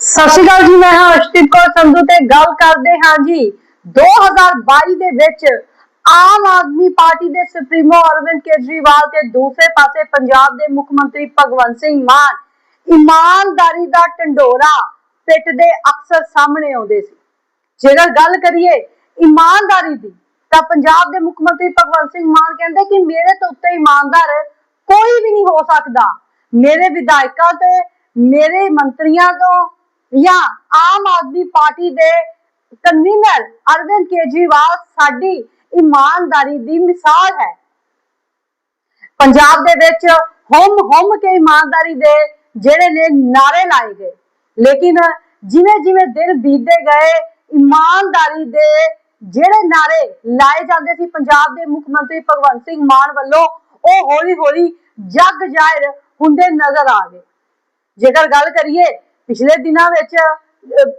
ਸਤਿ ਸ਼੍ਰੀ ਅਕਾਲ ਜੀ, ਮੈਂ ਹਾਂ ਅਰਸ਼ਦੀਪ ਕੌਰ ਸੰਧੂ ਤੇ ਗੱਲ ਕਰਦੇ ਹਾਂ ਜੀ। 2022 ਦੇ ਵਿੱਚ ਆਮ ਆਦਮੀ ਪਾਰਟੀ ਦੇ ਸੁਪਰੀਮੋ ਅਰਵਿੰਦ ਕੇਜਰੀਵਾਲ ਤੇ ਦੂਸਰੇ ਪਾਸੇ ਪੰਜਾਬ ਦੇ ਮੁੱਖ ਮੰਤਰੀ ਭਗਵੰਤ ਸਿੰਘ ਮਾਨ ਇਮਾਨਦਾਰੀ ਦਾ ਢੰਡੋਰਾ ਪਿੱਟਦੇ ਅਕਸਰ ਸਾਹਮਣੇ ਆਉਂਦੇ ਸੀ। ਜੇਕਰ ਗੱਲ ਕਰੀਏ ਇਮਾਨਦਾਰੀ ਦੀ, ਤਾਂ ਪੰਜਾਬ ਦੇ ਮੁੱਖ ਮੰਤਰੀ ਭਗਵੰਤ ਸਿੰਘ ਮਾਨ ਕਹਿੰਦੇ ਕਿ ਮੇਰੇ ਤੋਂ ਉੱਤੇ ਇਮਾਨਦਾਰ ਕੋਈ ਵੀ ਨਹੀਂ ਹੋ ਸਕਦਾ। ਮੇਰੇ ਵਿਧਾਇਕਾਂ ਤੇ ਮੇਰੇ ਮੰਤਰੀਆਂ ਤੋਂ ਜਾਂ ਆਮ ਆਦਮੀ ਪਾਰਟੀ ਦੇ ਕਨਵੀਨਰ ਅਰਵਿੰਦ ਕੇਜਰੀਵਾਲ ਸਾਡੀ ਇਮਾਨਦਾਰੀ ਦੀ ਮਿਸਾਲ ਹੈ। ਪੰਜਾਬ ਦੇ ਵਿੱਚ ਹਮ ਹਮ ਕੇ ਇਮਾਨਦਾਰੀ ਦੇ ਜਿਹੜੇ ਨੇ ਨਾਰੇ ਲਾਏ ਗਏ। ਲੇਕਿਨ ਜਿਵੇਂ ਜਿਵੇਂ ਦਿਨ ਬੀਤਦੇ ਗਏ, ਇਮਾਨਦਾਰੀ ਦੇ ਜਿਹੜੇ ਨਾਰੇ ਲਾਏ ਜਾਂਦੇ ਸੀ ਪੰਜਾਬ ਦੇ ਮੁੱਖ ਮੰਤਰੀ ਭਗਵੰਤ ਸਿੰਘ ਮਾਨ ਵੱਲੋਂ, ਉਹ ਹੌਲੀ ਹੌਲੀ ਜਗ ਜ਼ਾਹਿਰ ਹੁੰਦੇ ਨਜ਼ਰ ਆ ਗਏ। ਜੇਕਰ ਗੱਲ ਕਰੀਏ ਪਿਛਲੇ ਦਿਨਾਂ ਵਿੱਚ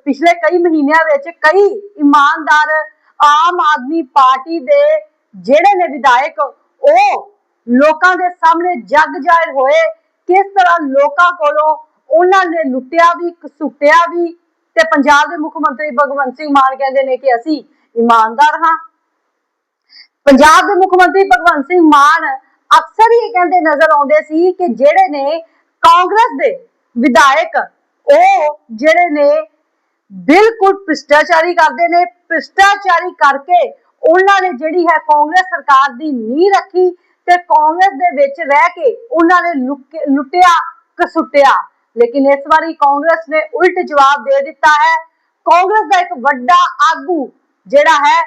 ਪਿਛਲੇ ਕਈ ਮਹੀਨਿਆਂ ਵਿੱਚ ਕਈ ਇਮਾਨਦਾਰ ਆਮ ਆਦਮੀ ਪਾਰਟੀ ਦੇ ਜਿਹੜੇ ਨੇ ਵਿਧਾਇਕ, ਉਹ ਲੋਕਾਂ ਦੇ ਸਾਹਮਣੇ ਜਗ ਜ਼ਾਹਿਰ ਹੋਏ, ਕਿਸ ਤਰ੍ਹਾਂ ਲੋਕਾਂ ਕੋਲੋਂ ਉਹਨਾਂ ਨੇ ਲੁੱਟਿਆ ਵੀ ਕਸੁੱਟਿਆ ਵੀ, ਤੇ ਪੰਜਾਬ ਦੇ ਮੁੱਖ ਮੰਤਰੀ ਭਗਵੰਤ ਸਿੰਘ ਮਾਨ ਕਹਿੰਦੇ ਨੇ ਕਿ ਅਸੀਂ ਇਮਾਨਦਾਰ ਹਾਂ। ਪੰਜਾਬ ਦੇ ਮੁੱਖ ਮੰਤਰੀ ਭਗਵੰਤ ਸਿੰਘ ਮਾਨ ਅਕਸਰ ਹੀ ਇਹ ਕਹਿੰਦੇ ਨਜ਼ਰ ਆਉਂਦੇ ਸੀ ਕਿ ਜਿਹੜੇ ਨੇ ਕਾਂਗਰਸ ਦੇ ਵਿਧਾਇਕ ਉਹ ਜਿਹੜੇ ਨੇ ਬਿਲਕੁਲ ਭ੍ਰਿਸ਼ਟਾਚਾਰੀ ਕਰਦੇ ਨੇ, ਭ੍ਰਿਸ਼ਟਾਚਾਰੀ ਕਰਕੇ ਉਹਨਾਂ ਨੇ ਜਿਹੜੀ ਹੈ ਕਾਂਗਰਸ ਸਰਕਾਰ ਦੀ ਨੀਂਹ ਰੱਖੀ ਤੇ ਕਾਂਗਰਸ ਦੇ ਵਿੱਚ ਰਹਿ ਕੇ ਉਹਨਾਂ ਨੇ ਲੁੱਕ- ਲੁੱਟਿਆ, ਕਸੁੱਟਿਆ। ਲੇਕਿਨ ਇਸ ਵਾਰੀ ਕਾਂਗਰਸ ਨੇ ਉਲਟ ਜਵਾਬ ਦੇ ਦਿੱਤਾ ਹੈ। ਕਾਂਗਰਸ ਦਾ ਇੱਕ ਵੱਡਾ ਆਗੂ ਜਿਹੜਾ ਹੈ,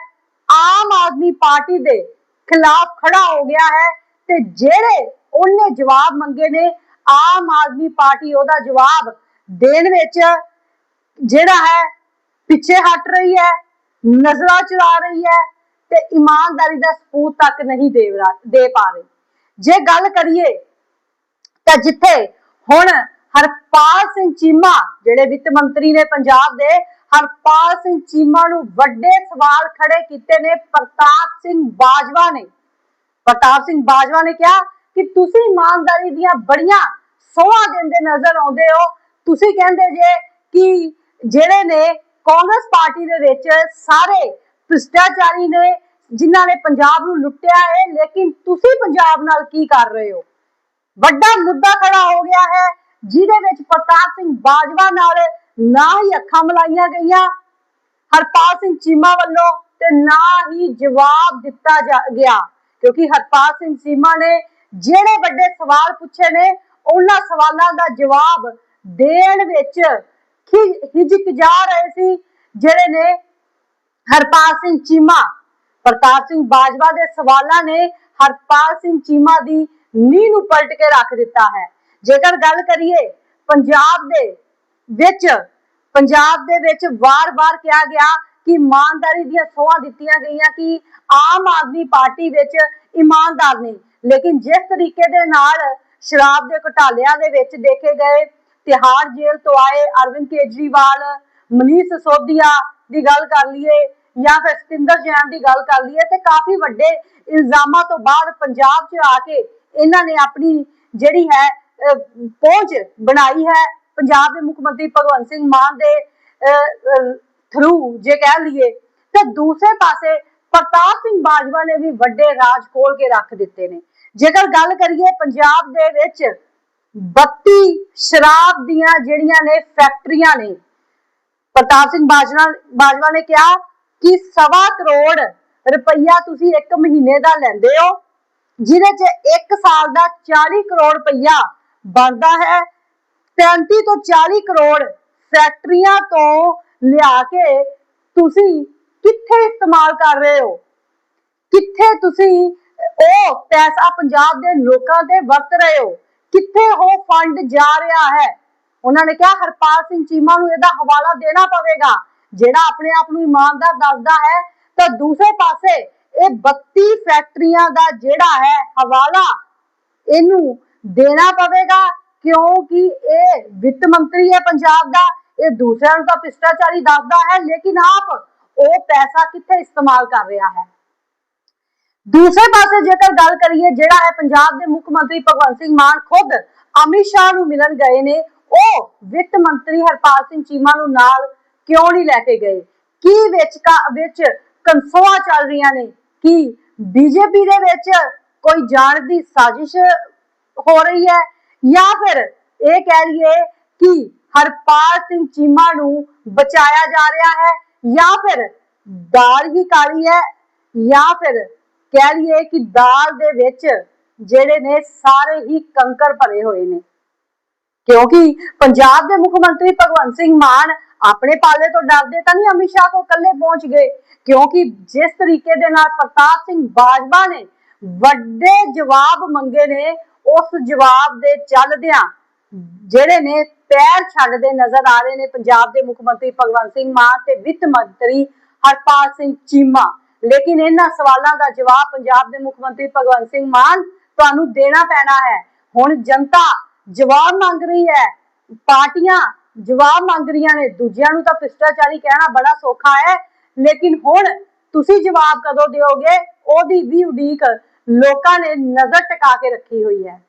ਆਮ ਆਦਮੀ ਪਾਰਟੀ ਦੇ ਖਿਲਾਫ ਖੜਾ ਹੋ ਗਿਆ ਹੈ ਤੇ ਜਿਹੜੇ ਉਹਨੇ ਜਵਾਬ ਮੰਗੇ ਨੇ, ਆਮ ਆਦਮੀ ਪਾਰਟੀ ਉਹਦਾ ਜਵਾਬ ਦੇਣ ਵਿੱਚ ਜਿਹੜਾ ਹੈ, ਪਿੱਛੇ ਹਟ ਰਹੀ ਹੈ, ਨਜ਼ਰਾਂ ਚੁਰਾ ਰਹੀ ਹੈ ਤੇ ਇਮਾਨਦਾਰੀ ਦਾ ਸਬੂਤ ਤੱਕ ਨਹੀਂ ਦੇ ਦੇ ਪਾ ਰਹੀ। ਜੇ ਗੱਲ ਕਰੀਏ ਤਾਂ ਜਿੱਥੇ ਹੁਣ ਹਰਪਾਲ ਸਿੰਘ ਚੀਮਾ, ਜਿਹੜੇ ਵਿੱਤ ਮੰਤਰੀ ਨੇ ਪੰਜਾਬ ਦੇ, ਹਰਪਾਲ ਸਿੰਘ ਚੀਮਾ ਨੂੰ ਵੱਡੇ ਸਵਾਲ ਖੜੇ ਕੀਤੇ ਨੇ ਪ੍ਰਤਾਪ ਸਿੰਘ ਬਾਜਵਾ ਨੇ। ਪ੍ਰਤਾਪ ਸਿੰਘ ਬਾਜਵਾ ਨੇ ਕਿਹਾ ਕਿ ਤੁਸੀਂ ਇਮਾਨਦਾਰੀ ਦੀਆਂ ਬੜੀਆਂ ਸੋਹਾਂ ਦਿੰਦੇ ਨਜ਼ਰ ਆਉਂਦੇ ਹੋ ਤੁਸੀਂ ਕਹਿੰਦੇ ਜੇ ਕਿ ਜਿਹੜੇ ਨੇ ਕਾਂਗਰਸ ਪਾਰਟੀ ਦੇ ਵਿੱਚ ਸਾਰੇ ਭ੍ਰਿਸ਼ਟਾਚਾਰੀ ਨੇ, ਜਿਨ੍ਹਾਂ ਨੇ ਪੰਜਾਬ ਨੂੰ ਲੁੱਟਿਆ ਹੈ, ਲੇਕਿਨ ਤੁਸੀਂ ਪੰਜਾਬ ਨਾਲ ਕੀ ਕਰ ਰਹੇ ਹੋ? ਵੱਡਾ ਮੁੱਦਾ ਖੜਾ ਹੋ ਗਿਆ ਹੈ, ਜਿਹਦੇ ਵਿੱਚ ਪ੍ਰਤਾਪ ਸਿੰਘ ਬਾਜਵਾ ਨਾਲ ਨਾ ਹੀ ਅੱਖਾਂ ਮਲਾਈਆਂ ਗਈਆਂ। ਹਰਪਾਲ ਸਿੰਘ ਚੀਮਾ ਵੱਲੋਂ ਤੇ ਨਾ ਹੀ ਜਵਾਬ ਦਿੱਤਾ ਜਾ- ਗਿਆ, ਕਿਉਂਕਿ ਹਰਪਾਲ ਸਿੰਘ ਚੀਮਾ ਨੇ ਜਿਹੜੇ ਵੱਡੇ ਸਵਾਲ ਪੁੱਛੇ ਨੇ, ਉਹਨਾਂ ਸਵਾਲਾਂ ਦਾ ਜਵਾਬ ਦੇਣ ਵਿੱਚ ਹਿਜਕ ਜਾ ਰਹੇ ਸੀ, ਜਿਹੜੇ ਨੇ ਹਰਪਾਲ ਸਿੰਘ ਚੀਮਾ, ਪ੍ਰਤਾਪ ਸਿੰਘ ਬਾਜਵਾ ਦੇ ਸਵਾਲਾਂ ਨੇ ਹਰਪਾਲ ਸਿੰਘ ਚੀਮਾ ਦੀ ਨੀਂਹ ਨੂੰ ਪਲਟ ਕੇ ਰੱਖ ਦਿੱਤਾ ਹੈ। ਜੇਕਰ ਗੱਲ ਕਰੀਏ ਪੰਜਾਬ ਦੇ ਵਿੱਚ, ਪੰਜਾਬ ਦੇ ਵਿੱਚ ਵਾਰ-ਵਾਰ ਕਿਹਾ ਗਿਆ ਕਿ ਇਮਾਨਦਾਰੀ ਦੀਆਂ ਸੋਹਾਂ ਦਿੱਤੀਆਂ ਗਈਆਂ ਕਿ ਆਮ ਆਦਮੀ ਪਾਰਟੀ ਵਿੱਚ ਇਮਾਨਦਾਰ ਨੇ ਲੇਕਿਨ ਜਿਸ ਤਰੀਕੇ ਦੇ ਨਾਲ ਸ਼ਰਾਬ ਦੇ ਘੁਟਾਲਿਆਂ ਦੇ ਵਿੱਚ ਦੇਖੇ ਗਏ ਤਿਹਾੜ ਜੇਲ੍ਹ ਤੋਂ ਆਏ ਅਰਵਿੰਦ ਕੇਜਰੀਵਾਲ, ਮਨੀਸ਼ ਸਿਸੋਦੀਆ ਦੀ ਗੱਲ ਕਰ ਲਈਏ ਜਾਂ ਫਿਰ ਸਤਿੰਦਰ ਜੈਨ ਦੀ ਗੱਲ ਕਰ ਲਈਏ ਤੇ ਕਾਫੀ ਵੱਡੇ ਇਲਜ਼ਾਮਾਂ ਤੋਂ ਬਾਅਦ ਪੰਜਾਬ 'ਚ ਆ ਕੇ ਇਹਨਾਂ ਨੇ ਆਪਣੀ ਜਿਹੜੀ ਹੈ ਪਹੁੰਚ ਬਣਾਈ ਹੈ ਪੰਜਾਬ ਦੇ ਮੁੱਖ ਮੰਤਰੀ ਭਗਵੰਤ ਸਿੰਘ ਮਾਨ ਦੇ ਥਰੂ ਜੇ ਕਹਿ ਲਈਏ ਤੇ ਦੂਸਰੇ ਪਾਸੇ ਪ੍ਰਤਾਪ ਸਿੰਘ ਬਾਜਵਾ ਨੇ ਵੀ ਵੱਡੇ ਰਾਜ ਖੋਲ ਕੇ ਰੱਖ ਦਿੱਤੇ ਨੇ। ਜੇਕਰ ਗੱਲ ਕਰੀਏ ਪੰਜਾਬ ਦੇ ਵਿੱਚ 32 ਸ਼ਰਾਬ ਦੀਆਂ ਜਿਹੜੀਆਂ ਨੇ ਫੈਕਟਰੀਆਂ ਨੇ। ਪ੍ਰਤਾਪ ਸਿੰਘ ਬਾਜਵਾ ਬਾਜਵਾ ਨੇ ਕਿਹਾ ਕਿ ਸਵਾ ਕਰੋੜ ਰੁਪਈਆ ਤੁਸੀਂ ਇੱਕ ਮਹੀਨੇ ਦਾ ਲੈਂਦੇ ਹੋ, ਜਿਹਦੇ 'ਚ ਇੱਕ ਸਾਲ ਦਾ 40 ਕਰੋੜ ਰੁਪਈਆ ਬਣਦਾ ਹੈ। 35 ਤੋਂ 40 ਕਰੋੜ ਫੈਕਟਰੀਆਂ ਤੋਂ ਲਿਆ ਕੇ ਤੁਸੀਂ ਕਿੱਥੇ ਇਸਤੇਮਾਲ ਕਰ ਰਹੇ ਹੋ? ਕਿੱਥੇ ਤੁਸੀਂ ਉਹ ਪੈਸਾ ਪੰਜਾਬ ਦੇ ਲੋਕਾਂ ਤੇ ਵਰਤ ਰਹੇ ਹੋ? ਕਿੱਥੇ ਉਹ ਜਾ ਰਿਹਾ ਹੈ। ਉਹਨਾਂ ਨੇ ਕਿਹਾ, ਹਰਪਾਲ ਸਿੰਘ ਚੀਮਾ ਨੂੰ ਇਹਦਾ ਹਵਾਲਾ ਦੇਣਾ ਪਵੇਗਾ। ਜਿਹੜਾ ਆਪਣੇ ਆਪ ਨੂੰ ਇਮਾਨਦਾਰ ਦੱਸਦਾ ਹੈ, ਤਾਂ ਦੂਸਰੇ ਪਾਸੇ ਇਹ 32 ਫੈਕਟਰੀਆਂ ਦਾ ਜਿਹੜਾ ਹੈ ਹਵਾਲਾ, ਇਹਨੂੰ ਦੇਣਾ ਪਵੇਗਾ। ਕਿਉਂਕਿ ਇਹ ਵਿੱਤ ਮੰਤਰੀ ਹੈ ਪੰਜਾਬ ਦਾ, ਇਹ ਦੂਸਰਿਆਂ ਨੂੰ ਤਾਂ ਭ੍ਰਿਸ਼ਟਾਚਾਰੀ ਦੱਸਦਾ ਹੈ, ਲੇਕਿਨ ਆਪ ਉਹ ਪੈਸਾ ਕਿੱਥੇ ਇਸਤੇਮਾਲ ਕਰ ਰਿਹਾ ਹੈ? ਦੂਸਰੇ ਪਾਸੇ ਜੇਕਰ ਗੱਲ ਕਰੀਏ, ਜਿਹੜਾ ਹੈ ਪੰਜਾਬ ਦੇ ਮੁੱਖ ਮੰਤਰੀ ਭਗਵੰਤ ਸਿੰਘ ਮਾਨ ਖੁਦ ਅਮਿਤ ਸ਼ਾਹ ਨੂੰ ਮਿਲਣ ਗਏ ਨੇ। ਉਹ ਵਿੱਤ ਮੰਤਰੀ ਹਰਪਾਲ ਸਿੰਘ ਚੀਮਾ ਨੂੰ ਨਾਲ ਕਿਉਂ ਨਹੀਂ ਲੈ ਕੇ ਗਏ? ਕੀ ਵਿੱਚ ਵਿੱਚ ਕੰਸੋਆਂ ਚੱਲ ਰਹੀਆਂ ਨੇ? ਕਿ ਬੀਜੇਪੀ ਦੇ ਵਿੱਚ ਕੋਈ ਜਾਣ ਦੀ ਸਾਜ਼ਿਸ਼ ਹੋ ਰਹੀ ਹੈ? ਜਾਂ ਫਿਰ ਇਹ ਕਹਿ ਲਈਏ ਕਿ ਹਰਪਾਲ ਸਿੰਘ ਚੀਮਾ ਨੂੰ ਬਚਾਇਆ ਜਾ ਰਿਹਾ ਹੈ ਜਾਂ ਫਿਰ ਦਾਲ ਹੀ ਕਾਲੀ ਹੈ ਜਾਂ ਫਿਰ ਕਹਿ ਲਈਏ ਕਿ ਦਾਲ ਦੇ ਵਿੱਚ ਜਿਹੜੇ ਨੇ ਸਾਰੇ ਹੀ ਕੰਕਰ ਭਰੇ ਹੋਏ ਨੇ। ਕਿਉਂਕਿ ਪੰਜਾਬ ਦੇ ਮੁੱਖ ਮੰਤਰੀ ਭਗਵੰਤ ਸਿੰਘ ਮਾਨ ਆਪਣੇ ਪਾਲੇ ਤੋਂ ਡਰਦੇ ਤਾਂ ਨਹੀਂ, ਅਮਿਤ ਸ਼ਾਹ ਕੋ ਇਕੱਲੇ ਪਹੁੰਚ ਗਏ। ਕਿਉਂਕਿ ਜਿਸ ਤਰੀਕੇ ਦੇ ਨਾਲ ਪ੍ਰਤਾਪ ਸਿੰਘ ਬਾਜਵਾ ਨੇ ਵੱਡੇ ਜਵਾਬ ਮੰਗੇ ਨੇ, ਉਸ ਜਵਾਬ ਦੇ ਚੱਲਦਿਆਂ ਜਿਹੜੇ ਨੇ ਪੈਰ ਛੱਡਦੇ ਨਜ਼ਰ ਆ ਰਹੇ ਨੇ ਪੰਜਾਬ ਦੇ ਮੁੱਖ ਮੰਤਰੀ ਭਗਵੰਤ ਸਿੰਘ ਮਾਨ ਤੇ ਵਿੱਤ ਮੰਤਰੀ ਹਰਪਾਲ ਸਿੰਘ ਚੀਮਾ। ਲੇਕਿਨ ਇਹਨਾਂ ਸਵਾਲਾਂ ਦਾ ਜਵਾਬ ਪੰਜਾਬ ਦੇ ਮੁੱਖ ਮੰਤਰੀ ਭਗਵੰਤ ਸਿੰਘ ਮਾਨ ਤੁਹਾਨੂੰ ਦੇਣਾ ਪੈਣਾ ਹੈ। ਹੁਣ ਜਨਤਾ ਜਵਾਬ ਮੰਗ ਰਹੀ ਹੈ। ਪਾਰਟੀਆਂ ਜਵਾਬ ਮੰਗ ਰਹੀਆਂ ਨੇ। ਦੂਜਿਆਂ ਨੂੰ ਤਾਂ ਭ੍ਰਿਸ਼ਟਾਚਾਰੀ ਕਹਿਣਾ ਬੜਾ ਸੌਖਾ ਹੈ। ਲੇਕਿਨ ਹੁਣ ਤੁਸੀਂ ਜਵਾਬ ਕਦੋਂ ਦਿਓਗੇ? ਉਹਦੀ ਵੀ ਉਡੀਕ ਲੋਕਾਂ ਨੇ ਨਜ਼ਰ ਟਿਕਾ ਕੇ ਰੱਖੀ ਹੋਈ ਹੈ।